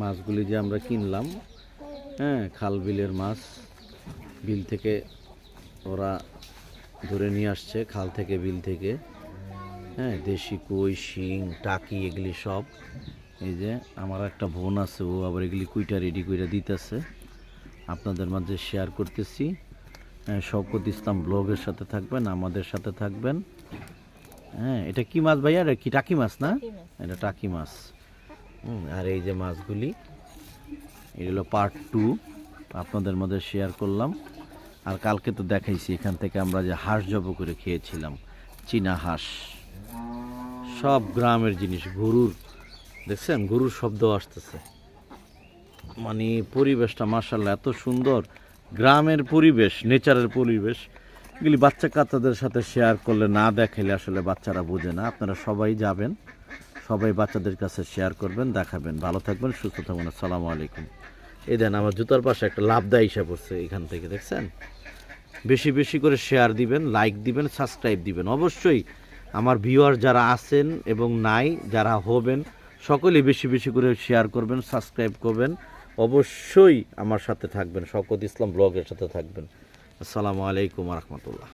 মাছগুলি যে আমরা কিনলাম হ্যাঁ খাল বিলের মাছ বিল থেকে ওরা ধরে নিয়ে আসছে খাল থেকে বিল থেকে হ্যাঁ দেশি কই শিং টাকি এগুলি সব। এই যে আমার একটা বোন আছে ও আবার এগুলি কুইটা রেডি করে দিতেছে। আপনাদের মাঝে শেয়ার করতেছি। হ্যাঁ, শওকত ইসলাম ব্লগের সাথে থাকবেন আমাদের সাথে থাকবেন। হ্যাঁ এটা কি মাছ ভাইয়া? এটা কি টাকি মাছ না? এটা টাকি মাছ। আর এই যে মাছগুলি, এগুলো পার্ট টু আপনাদের মধ্যে শেয়ার করলাম। আর কালকে তো দেখাইছি, এখান থেকে আমরা যে হাঁস জব করে খেয়েছিলাম, চীনা হাঁস। সব গ্রামের জিনিস, গরুর, দেখছেন? গরুর শব্দ আসতেছে। মানে পরিবেশটা মার্শাল্লাহ এত সুন্দর। গ্রামের পরিবেশ, নেচারের পরিবেশ, এগুলি বাচ্চা কাচ্চাদের সাথে শেয়ার করলে না দেখাইলে আসলে বাচ্চারা বোঝে না। আপনারা সবাই যাবেন। সবাই বাচ্চাদের কাছে শেয়ার করবেন, দেখাবেন। ভালো থাকবেন, সুস্থ থাকবেন। আসসালামু আলাইকুম। এই দেন, আমার জুতার পাশে একটা লাভদায়ী হিসাব পড়ছে এখান থেকে, দেখছেন? বেশি বেশি করে শেয়ার দিবেন লাইক দিবেন সাবস্ক্রাইব দিবেন। অবশ্যই আমার ভিউয়ার যারা আছেন এবং নাই, যারা হবেন সকলেই বেশি বেশি করে শেয়ার করবেন সাবস্ক্রাইব করবেন। অবশ্যই আমার সাথে থাকবেন শকত ইসলাম ব্লগের সাথে থাকবেন। আসসালামু আলাইকুম রহমতুল্লাহ।